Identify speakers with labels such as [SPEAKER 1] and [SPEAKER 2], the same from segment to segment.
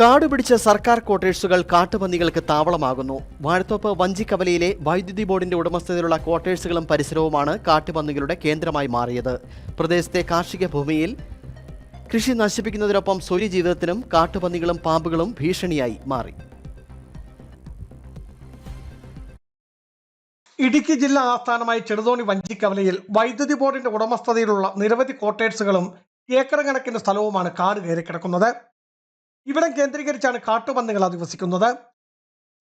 [SPEAKER 1] കാടുപിടിച്ച സർക്കാർ ക്വാർട്ടേഴ്സുകൾ കാട്ടുപന്നികൾക്ക് താവളമാകുന്നു. വാഴത്തോപ്പ് വഞ്ചിക്കവലയിലെ വൈദ്യുതി ബോർഡിന്റെ ഉടമസ്ഥതയിലുള്ള ക്വാർട്ടേഴ്സുകളും പരിസരവുമാണ് കാട്ടുപന്നികളുടെ കേന്ദ്രമായി മാറിയത്. പ്രദേശത്തെ കാർഷിക ഭൂമിയിൽ കൃഷി നശിപ്പിക്കുന്നതിനൊപ്പം സ്വരി ജീവിതത്തിനും കാട്ടുപന്നികളും പാമ്പുകളും ഭീഷണിയായി മാറി.
[SPEAKER 2] ഇടുക്കി ജില്ലാ ആസ്ഥാനമായ ചെറുതോണി വഞ്ചിക്കവലയിൽ വൈദ്യുതി ബോർഡിന്റെ ഉടമസ്ഥതയിലുള്ള നിരവധി ക്വാർട്ടേഴ്സുകളും ഏക്കർ കണക്കിന് സ്ഥലവുമാണ് കാട് കയറി കിടക്കുന്നത് ഇവിടം കേന്ദ്രീകരിച്ചാണ് കാട്ടുപന്നികൾ അധിവസിക്കുന്നത്.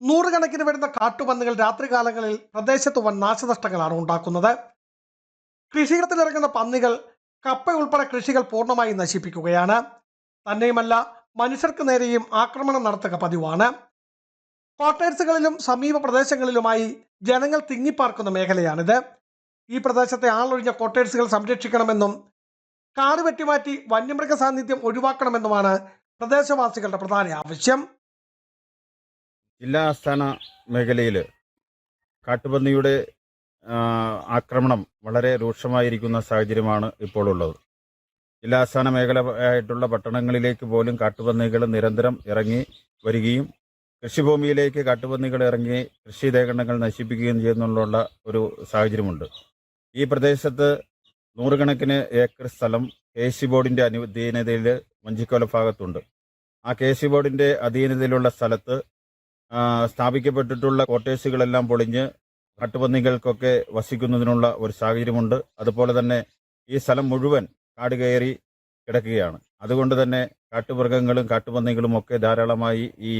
[SPEAKER 2] നൂറുകണക്കിന് വരുന്ന കാട്ടുപന്നികൾ രാത്രികാലങ്ങളിൽ പ്രദേശത്ത് വൻ നാശനഷ്ടങ്ങളാണ് ഉണ്ടാക്കുന്നത്. കൃഷിയിടത്തിലിറങ്ങുന്ന പന്നികൾ കപ്പ ഉൾപ്പെടെ കൃഷികൾ പൂർണമായി നശിപ്പിക്കുകയാണ്. തന്നെയുമല്ല മനുഷ്യർക്ക് നേരെയും ആക്രമണം നടത്തുക പതിവാണ്. ക്വാർട്ടേഴ്സുകളിലും സമീപ പ്രദേശങ്ങളിലുമായി ജനങ്ങൾ തിങ്ങിപ്പാർക്കുന്ന മേഖലയാണിത്. ഈ പ്രദേശത്തെ ആളൊഴിഞ്ഞ ക്വാർട്ടേഴ്സുകൾ സംരക്ഷിക്കണമെന്നും കാട് വെട്ടിമാറ്റി വന്യമൃഗ സാന്നിധ്യം ഒഴിവാക്കണമെന്നുമാണ് പ്രദേശവാസികളുടെ പ്രധാന ആവശ്യം
[SPEAKER 3] ജില്ലാ ആസ്ഥാന മേഖലയിൽ കാട്ടുപന്നിയുടെ ആക്രമണം വളരെ രൂക്ഷമായിരിക്കുന്ന സാഹചര്യമാണ് ഇപ്പോൾ ഉള്ളത് ജില്ലാ ആസ്ഥാന മേഖല ആയിട്ടുള്ള പട്ടണങ്ങളിലേക്ക് പോലും കാട്ടുപന്നികൾ നിരന്തരം ഇറങ്ങി വരികയും കൃഷിഭൂമിയിലേക്ക് കാട്ടുപന്നികൾ ഇറങ്ങി കൃഷി ലേഖനങ്ങൾ നശിപ്പിക്കുകയും ചെയ്യുന്നുള്ള ഒരു സാഹചര്യമുണ്ട്. ഈ പ്രദേശത്ത് നൂറുകണക്കിന് ഏക്കർ സ്ഥലം കെ സി ബോർഡിന്റെ അധീനതയിൽ വഞ്ചിക്കോല ഭാഗത്തുണ്ട് ആ കെ സി ബോർഡിന്റെ അധീനതയിലുള്ള സ്ഥലത്ത് സ്ഥാപിക്കപ്പെട്ടിട്ടുള്ള കോട്ടേഴ്സുകളെല്ലാം പൊളിഞ്ഞ് കാട്ടുപന്നികൾക്കൊക്കെ വസിക്കുന്നതിനുള്ള ഒരു സാഹചര്യമുണ്ട്. അതുപോലെ തന്നെ ഈ സ്ഥലം മുഴുവൻ കാട് കയറി കിടക്കുകയാണ്. അതുകൊണ്ട് തന്നെ കാട്ടുമൃഗങ്ങളും കാട്ടുപന്നികളും ഒക്കെ ധാരാളമായി ഈ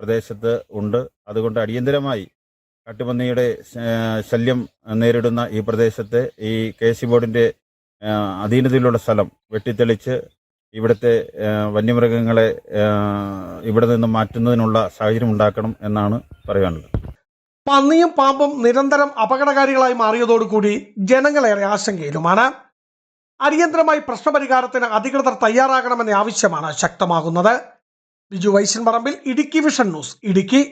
[SPEAKER 3] പ്രദേശത്ത് ഉണ്ട്. അതുകൊണ്ട് അടിയന്തരമായി കാട്ടുപന്നിയുടെ ശല്യം നേരിടുന്ന ഈ പ്രദേശത്തെ ഈ കെ സി ബോർഡിന്റെ ആ, അധീനതയിലുള്ള സ്ഥലം വെട്ടിത്തെളിച്ച് ഇവിടുത്തെ വന്യമൃഗങ്ങളെ ഇവിടെ നിന്ന് മാറ്റുന്നതിനുള്ള സാഹചര്യം ഉണ്ടാക്കണം എന്നാണ് പറയാനുള്ളത്
[SPEAKER 2] പന്നിയും പാമ്പും നിരന്തരം അപകടകാരികളായി മാറിയതോടുകൂടി ജനങ്ങളേറെ ആശങ്കയിലുമാണ്. അടിയന്തരമായി പ്രശ്നപരിഹാരത്തിന് അധികൃതർ തയ്യാറാകണമെന്ന ആവശ്യമാണ് ശക്തമാകുന്നത്. Biju Vaishan Parambil Idukki vision news Idukki.